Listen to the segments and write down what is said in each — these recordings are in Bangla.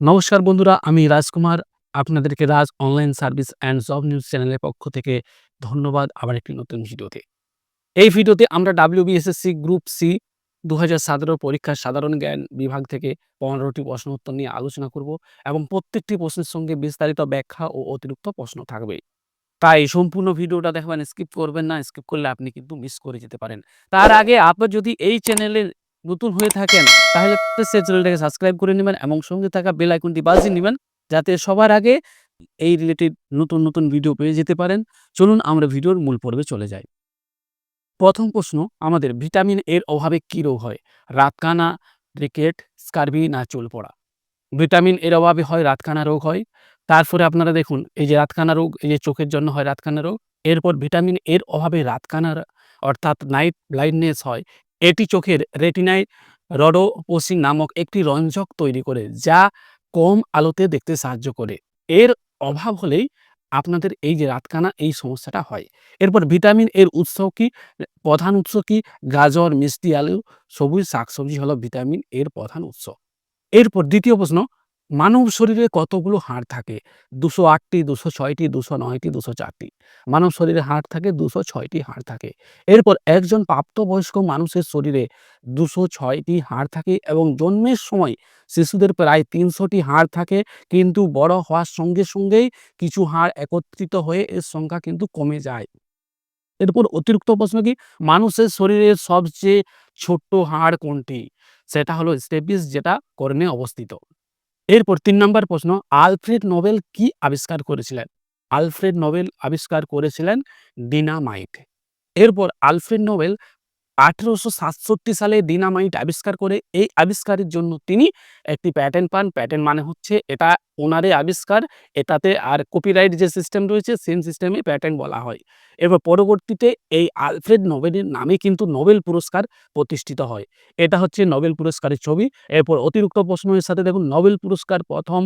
নমস্কার বন্ধুরা, আমি রাজকুমার। আপনাদেরকে Raj online service and job news চ্যানেলের পক্ষ থেকে ধন্যবাদ আবার একটি নতুন ভিডিওতে। এই ভিডিওতে আমরা ডাব্লিউবিএসএসসি গ্রুপ সি দু হাজার সতেরো পরীক্ষার সাধারণ জ্ঞান বিভাগ থেকে পনেরোটি প্রশ্ন উত্তর নিয়ে আলোচনা করব এবং প্রত্যেকটি প্রশ্নের সঙ্গে বিস্তারিত ব্যাখ্যা ও অতিরিক্ত প্রশ্ন থাকবে। তাই সম্পূর্ণ ভিডিওটা দেখবেন স্কিপ করবেন না স্কিপ করলে আপনি কিন্তু মিস করে যেতে পারেন। তার আগে আপনার যদি এই চ্যানেলে নতুন হয়ে থাকেন, তাহলে চ্যানেলটাকে সাবস্ক্রাইব করে নেবেন এবং সঙ্গে থাকা বেল আইকনটি বাজিয়ে নেবেন যাতে সবার আগে এই রিলেটেড নতুন নতুন ভিডিও পেয়ে যেতে পারেন। চলুন আমরা ভিডিওর মূল পর্বে চলে যাই। প্রথম প্রশ্ন, আমাদের ভিটামিন এর অভাবে কী রোগ হয়? রাতকানা রিকেট স্কারবি না চুল পড়া? ভিটামিন এর অভাবে হয় রাতকানা রোগ হয়। তারপরে আপনারা দেখুন, এই যে রাতকানা রোগ, এই যে চোখের জন্য হয় রাতকানা রোগ, এরপর ভিটামিন এর অভাবে রাতকানা অর্থাৎ নাইট ব্লাইন্ডনেস হয় এটি চোখের রেটিনায় রডোপোসিং নামক একটি রঞ্জক তৈরি করে, যা কম আলোতে দেখতে সাহায্য করে। এর অভাব হলেই আপনাদের এই যে রাতকানা, এই সমস্যাটা হয়। এরপর ভিটামিন এর উৎস কি? প্রধান উৎস কি? গাজর, মিষ্টি, আলু, সবুজ, শাকসবজি হলো ভিটামিন এর প্রধান উৎস। এরপর দ্বিতীয় প্রশ্ন মানব শরীরে কতগুলো হাড় থাকে? দুশো আটটি, দুশো ছয়টি, দুশো নয়টি, দুশো চারটি। মানব শরীরে হাড় থাকে, দুশো ছয়টি হাড় থাকে। এরপর একজন প্রাপ্তবয়স্ক মানুষের শরীরে দুশো ছয়টি হাড় থাকে এবং জন্মের সময় শিশুদের প্রায় তিনশোটি হাড় থাকে, কিন্তু বড় হওয়ার সঙ্গে সঙ্গেই কিছু হাড় একত্রিত হয়ে এর সংখ্যা কিন্তু কমে যায়। এরপর অতিরিক্ত প্রশ্ন কি? মানুষের শরীরের সবচেয়ে ছোট্ট হাড় কোনটি? সেটা হলো স্টেপিস, যেটা কর্ণে অবস্থিত। এরপর তিন নম্বর প্রশ্ন, আলফ্রেড নোবেল কি আবিষ্কার করেছিলেন? আলফ্রেড নোবেল আবিষ্কার করেছিলেন ডিনামাইট। এরপর আলফ্রেড নোবেল আঠেরোশো সাতষট্টি সালে ডিনামাইট আবিষ্কার করে এই আবিষ্কারের জন্য তিনি একটি প্যাটেন্ট পান। প্যাটেন্ট মানে হচ্ছে এটা ওনারে আবিষ্কার, এটাতে আর কপিরাইট যে সিস্টেম রয়েছে সেম সিস্টেমে প্যাটেন্ট বলা হয়। এবার পরবর্তীতে এই আলফ্রেড নোবেলের নামে কিন্তু নোবেল পুরস্কার প্রতিষ্ঠিত হয়। এটা হচ্ছে নোবেল পুরস্কারের ছবি। এরপর অতিরিক্ত প্রশ্নের সাথে দেখুন, নোবেল পুরস্কার প্রথম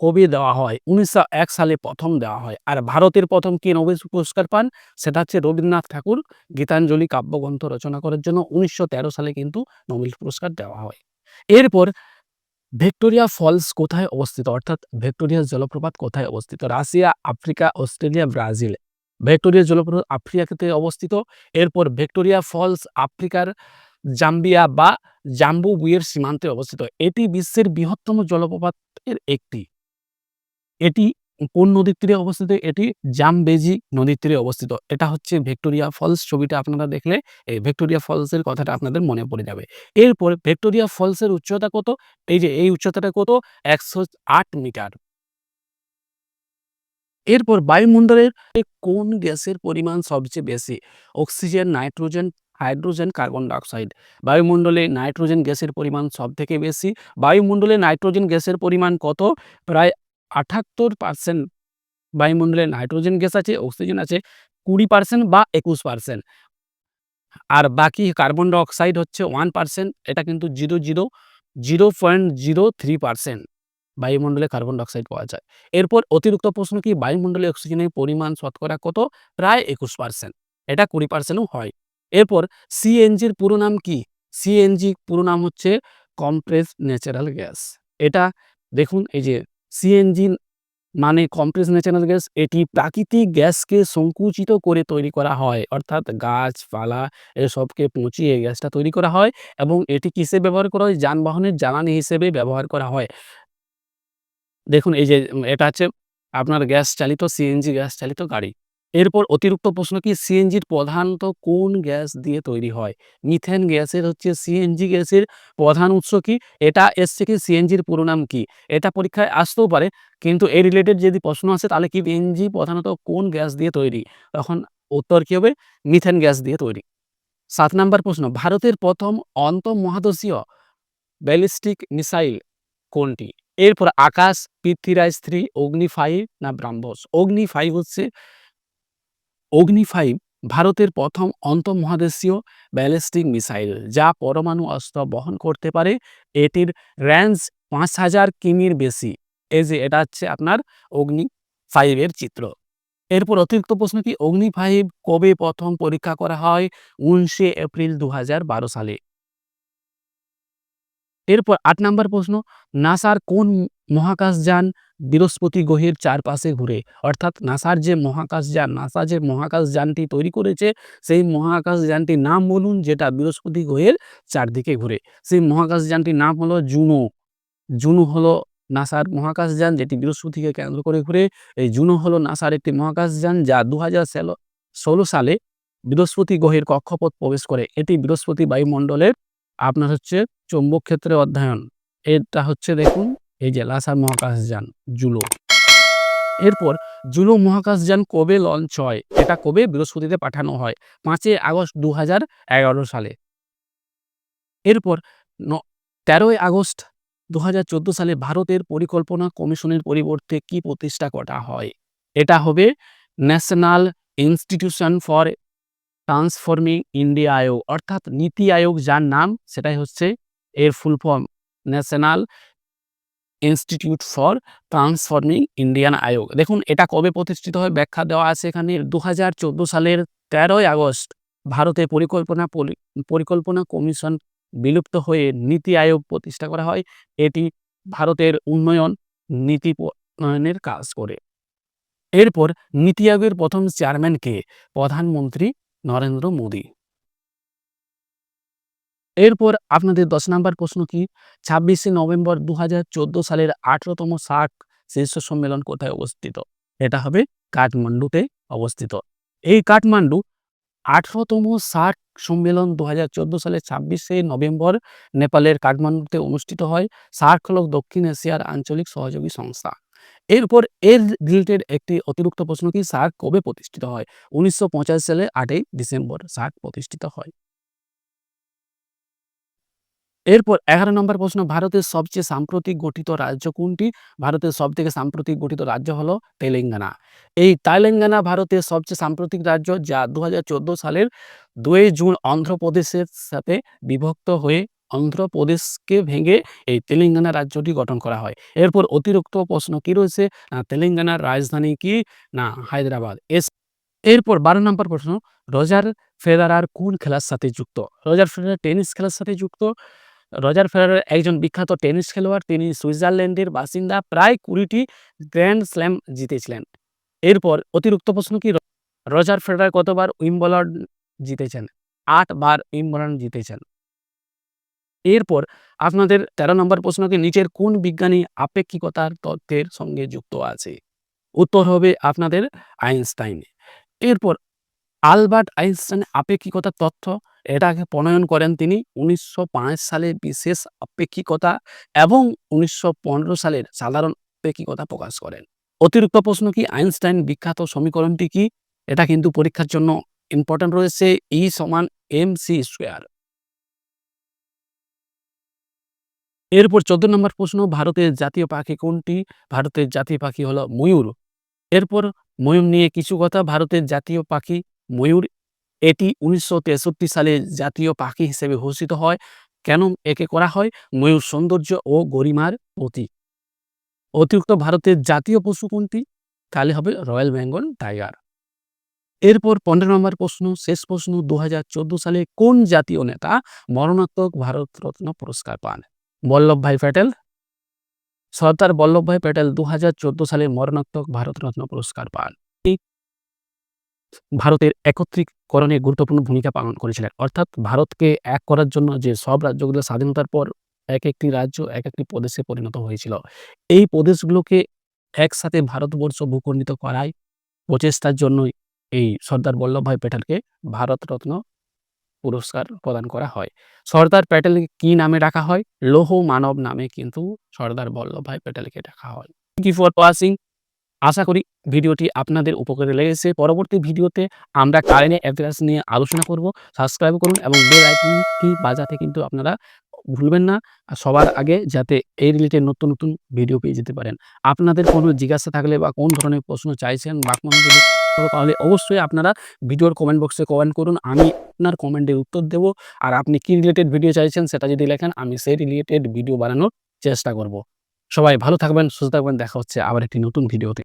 কবে দেওয়া হয়? উনিশশো এক সালে প্রথম দেওয়া হয়। আর ভারতের প্রথম কে নোবেল পুরস্কার পান? সেটা হচ্ছে রবীন্দ্রনাথ ঠাকুর। গীতাঞ্জলি কাব্যগ্রন্থ রচনা করার জন্য উনিশশো তেরো সালে কিন্তু নোবেল পুরস্কার দেওয়া হয়। এরপর ভিক্টোরিয়া ফলস কোথায় অবস্থিত? অর্থাৎ ভিক্টোরিয়া জলপ্রপাত কোথায় অবস্থিত? Russia, Africa, Australia, Brazil. Victoria জলপ্রপাত আফ্রিকাতে অবস্থিত। এরপর ভিক্টোরিয়া ফলস আফ্রিকার জাম্বিয়া বা জাম্বু বুয়ের সীমান্তে অবস্থিত। এটি বিশ্বের বৃহত্তম জলপ্রপাতের একটি। এটি কোন নদীর তীরে অবস্থিত? এটি জামবেজি নদীর তীরে অবস্থিত। এটা হচ্ছে ভিক্টোরিয়া ফলস ছবিটা আপনারা দেখলে এই ভিক্টোরিয়া ফলসের কথাটা আপনাদের মনে পড়ে যাবে। এরপর ভিক্টোরিয়া ফলসের উচ্চতা কত? এই যে, এই উচ্চতাটা কত? একশো আট মিটার। এরপর বায়ুমণ্ডলের কোন গ্যাসের পরিমাণ সবচেয়ে বেশি? Oxygen, nitrogen, hydrogen, carbon dioxide. বায়ুমণ্ডলে নাইট্রোজেন গ্যাসের পরিমাণ সব থেকে বেশি? বায়ুমণ্ডলে নাইট্রোজেন গ্যাসের পরিমাণ কত? প্রায় আটাত্তর পার্সেন্ট বায়ুমণ্ডলে নাইট্রোজেন গ্যাস আছে, অক্সিজেন আছে, কুড়ি পার্সেন্ট বা একুশ পার্সেন্ট আর বাকি কার্বন ডাইঅক্সাইড হচ্ছে ওয়ান পার্সেন্ট এটা কিন্তু zero zero zero point zero three percent বায়ুমণ্ডলে কার্বন ডাইঅক্সাইড পাওয়া যায়। এরপর অতিরিক্ত প্রশ্ন কি, বায়ুমণ্ডলে অক্সিজেনের পরিমাণ শতকরা কত? প্রায় একুশ পার্সেন্ট এটা কুড়ি পার্সেন্টও হয়। এরপর সিএনজির পুরো নাম কি? সিএনজি পুরো নাম হচ্ছে কম্প্রেস ন্যাচারাল গ্যাস এটা দেখুন এই যে সিএনজি মানে কম্প্রেস ন্যাচারাল গ্যাস এটি প্রাকৃতিক গ্যাসকে সংকুচিত করে তৈরি করা হয়। অর্থাৎ গাছপালা এসবকে পচিয়ে গ্যাসটা তৈরি করা হয় এবং এটি কিসে ব্যবহার করা হয়? যানবাহনের জ্বালানি হিসেবে ব্যবহার করা হয়। দেখুন, এই যে এটা হচ্ছে আপনার গ্যাস চালিত সিএনজি গ্যাস চালিত গাড়ি। এরপর অতিরিক্ত প্রশ্ন কি সিএনজির প্রধানত কোন গ্যাস দিয়ে তৈরি হয়? মিথেন গ্যাসের হচ্ছে সিএনজি গ্যাসের প্রধান উৎস কি? এটা এসছে কি সিএনজির পুরো নাম কি? এটা পরীক্ষায় আসতেও পারে, কিন্তু এই রিলেটেড যদি প্রশ্ন আসে, তাহলে কি সিএনজি প্রধানত কোন গ্যাস দিয়ে তৈরি? তখন উত্তর কি হবে? মিথেন গ্যাস দিয়ে তৈরি। সাত নাম্বার প্রশ্ন, ভারতের প্রথম অন্তঃমহাদেশীয় ব্যালিস্টিক মিসাইল কোনটি? এরপর আকাশ, পৃথ্বীরাজ থ্রি অগ্নি ফাইভ না ব্রাহ্মস? অগ্নি ফাইভ হচ্ছে অগ্নি ফাইভ ভারতের প্রথম অন্তঃমহাদেশীয় ব্যালিস্টিক মিসাইল, যা পরমাণু অস্ত্র বহন করতে পারে। এটির রেঞ্জ পাঁচ হাজার কিমির বেশি। এই যে, এটা হচ্ছে আপনার অগ্নি ফাইভের চিত্র। এরপর অতিরিক্ত প্রশ্ন কি, অগ্নি ফাইভ কবে প্রথম পরীক্ষা করা হয়? উনিশে এপ্রিল দু হাজার বারো সালে। এরপর আট নাম্বার প্রশ্ন, নাসার কোন মহাকাশযান বৃহস্পতি গ্রহের চারপাশে ঘুরে। অর্থাৎ নাসার যে মহাকাশ যান, নাসা যে মহাকাশ যানটি তৈরি করেছে, সেই মহাকাশ যানটির নাম বলুন যেটা বৃহস্পতি গ্রহের চারদিকে ঘুরে। সেই মহাকাশ যানটির নাম হলো জুনো। জুনো হলো নাসার মহাকাশযান যেটি বৃহস্পতিকে কেন্দ্র করে ঘুরে। এই জুনো হলো নাসার একটি মহাকাশযান যা দু হাজার ষোলো সালে বৃহস্পতি গ্রহের কক্ষপথ প্রবেশ করে। এটি বৃহস্পতি বায়ুমণ্ডলের, আপনার হচ্ছে চৌম্বক ক্ষেত্রে অধ্যয়ন। এটা হচ্ছে দেখুন এই যে লাসার মহাকাশযান জুলো। এরপর জুলো মহাকাশযান কবে লঞ্চ হয়? এটা কবে বৃহস্পতিতে পাঠানো হয়? পাঁচই আগস্ট দু হাজার এগারো সালে। এরপর তেরোই আগস্ট দু হাজার চোদ্দ সালে ভারতের পরিকল্পনা কমিশনের পরিবর্তে কি প্রতিষ্ঠা করা হয়? এটা হবে National Institution for Transforming India Aayog, অর্থাৎ নীতি আয়োগ, যার নাম সেটাই হচ্ছে এর full form National Institute for Transforming Indian Aayog দেখুন এটা কবে প্রতিষ্ঠিত হয়? ব্যাখ্যা দেওয়া আছে এখানে দু হাজার চোদ্দ সালের তেরোই আগস্ট। ভারতে পরিকল্পনা পরিকল্পনা কমিশন বিলুপ্ত হয়ে নীতি আয়োগ প্রতিষ্ঠা করা হয়। এটি ভারতের উন্নয়ন নীতি প্রণয়নের কাজ করে। এরপর নীতি আয়োগের প্রথম চেয়ারম্যান কে? প্রধানমন্ত্রী নরেন্দ্র মোদী। এরপর আপনাদের দশ নম্বর প্রশ্ন কি? ছাব্বিশে নভেম্বর দু হাজার চোদ্দ সালের আঠেরোতম সার্ক শীর্ষ সম্মেলন কোথায় অবস্থিত? এটা হবে কাঠমান্ডুতে অবস্থিত। এই কাঠমান্ডু আঠেরোতম সার্ক সম্মেলন দু হাজার চোদ্দ সালের ছাব্বিশে নভেম্বর নেপালের কাঠমান্ডুতে অনুষ্ঠিত হয়। সার্ক হল দক্ষিণ এশিয়ার আঞ্চলিক সহযোগী সংস্থা। এরপর এর রিলেটেড একটি অতিরিক্ত প্রশ্ন কি? সার্ক কবে প্রতিষ্ঠিত হয়? উনিশশো সালে আটই ডিসেম্বর সার্ক প্রতিষ্ঠিত হয়। এরপর এগারো নম্বর প্রশ্ন, ভারতের সবচেয়ে সাম্প্রতিক গঠিত রাজ্য কোনটি? ভারতের সব থেকে সাম্প্রতিক গঠিত রাজ্য হলো তেলেঙ্গানা। এই তেলেঙ্গানা ভারতের সবচেয়ে সাম্প্রতিক রাজ্য যা দু হাজার চোদ্দ সালের দুই জুন অন্ধ্রপ্রদেশের সাথে বিভক্ত হয়ে অন্ধ্রপ্রদেশকে ভেঙে এই তেলেঙ্গানা রাজ্যটি গঠন করা হয়। এরপর অতিরিক্ত প্রশ্ন, কি রয়েছে? না, তেলেঙ্গানার রাজধানী কি? না, হায়দ্রাবাদ। এস, এরপর বারো নম্বর প্রশ্ন, রজার ফেদারার কোন খেলার সাথে যুক্ত? রজার ফেদারার টেনিস খেলার সাথে যুক্ত? রজার ফেডারার একজন বিখ্যাত টেনিস খেলোয়াড়, তিনি সুইজারল্যান্ডের বাসিন্দা, প্রায় কুড়িটি গ্র্যান্ড স্ল্যাম জিতেছিলেন। এরপর অতিরিক্ত প্রশ্ন কি, রজার ফেডারার কতবার উইম্বলন জিতেছেন? আট বার উইম্বলন জিতেছেন। এরপর আপনাদের তেরো নম্বর প্রশ্নকে নিচের কোন বিজ্ঞানী আপেক্ষিকতার তথ্যের সঙ্গে যুক্ত আছে? উত্তর হবে আপনাদের আইনস্টাইন। এরপর আলবার্ট আইনস্টাইন আপেক্ষিকতার তথ্য এটাকে প্রণয়ন করেন তিনি উনিশশো পাঁচ সালে বিশেষ আপেক্ষিকতা এবং উনিশশো পনেরো সালের সাধারণ আপেক্ষিকতা প্রকাশ করেন। অতিরিক্ত প্রশ্ন কি, আইনস্টাইন বিখ্যাত সমীকরণটি কি? এটা কিন্তু পরীক্ষার জন্য ইম্পর্টেন্ট রয়েছে ই সমান এম সি স্কোয়ার এরপর চোদ্দ নম্বর প্রশ্ন, ভারতের জাতীয় পাখি কোনটি? ভারতের জাতীয় পাখি হলো ময়ূর। এরপর ময়ূর নিয়ে কিছু কথা, ভারতের জাতীয় পাখি ময়ূর এটি উনিশশো তেষট্টি সালে জাতীয় পাখি হিসেবে ঘোষিত হয়। কেন একে করা হয়? ময়ূর সৌন্দর্য ও গরিমার প্রতীক। অতিরিক্ত ভারতের জাতীয় পশু কোনটি? তাহলে হবে রয়্যাল বেঙ্গল টাইগার। এরপর পনেরো নম্বর প্রশ্ন, শেষ প্রশ্ন দু হাজার চোদ্দ সালে কোন জাতীয় নেতা মরণাত্মক ভারতরত্ন পুরস্কার পান? বল্লভভাই প্যাটেল। সর্দার বল্লভভাই প্যাটেল দু হাজার চোদ্দ সালে মরণাত্মক ভারতরত্ন পুরস্কার পান। ভারতের একত্রীকরণে গুরুত্বপূর্ণ ভূমিকা পালন করেছিলেন। অর্থাৎ ভারতকে এক করার জন্য যে সব রাজ্যগুলো স্বাধীনতার পর এক একটি রাজ্য, এক একটি প্রদেশে পরিণত হয়েছিল। এই প্রদেশগুলোকে একসাথে ভারতবর্ষ ভূখণ্ডিত করায় প্রচেষ্টার জন্যই এই সর্দার বল্লভভাই প্যাটেলকে ভারতরত্ন পুরস্কার প্রদান করা হয়। সর্দার প্যাটেলকে কি নামে ডাকা হয়? লৌহ মানব নামে কিন্তু সর্দার বল্লভভাই প্যাটেলকে ডাকা হয়। কি ফর ওয়াচিং আশা করি ভিডিওটি আপনাদের উপকারে লেগেছে। পরবর্তী ভিডিওতে আমরা কারেন্ট অ্যাফেয়ার্স নিয়ে আলোচনা করব। সাবস্ক্রাইব করুন এবং বেল আইকনটি বাজাতে কিন্তু আপনারা ভুলবেন না। সবার আগে যাতে এই রিলেটেড নতুন নতুন ভিডিও পেয়ে যেতে পারেন। আপনাদের কোনো জিজ্ঞাসা থাকলে বা কোন ধরনের প্রশ্ন চাইছেন বা কোনো যদি তাহলে অবশ্যই আপনারা ভিডিওর কমেন্ট বক্সে কমেন্ট করুন। আমি আপনার কমেন্টের উত্তর দেব। আর আপনি কি রিলেটেড ভিডিও চাইছেন সেটা যদি লেখেন, আমি সেই রিলেটেড ভিডিও বানানোর চেষ্টা করব। সবাই ভালো থাকবেন, সুস্থ থাকবেন। দেখা হচ্ছে আবার একটি নতুন ভিডিওতে।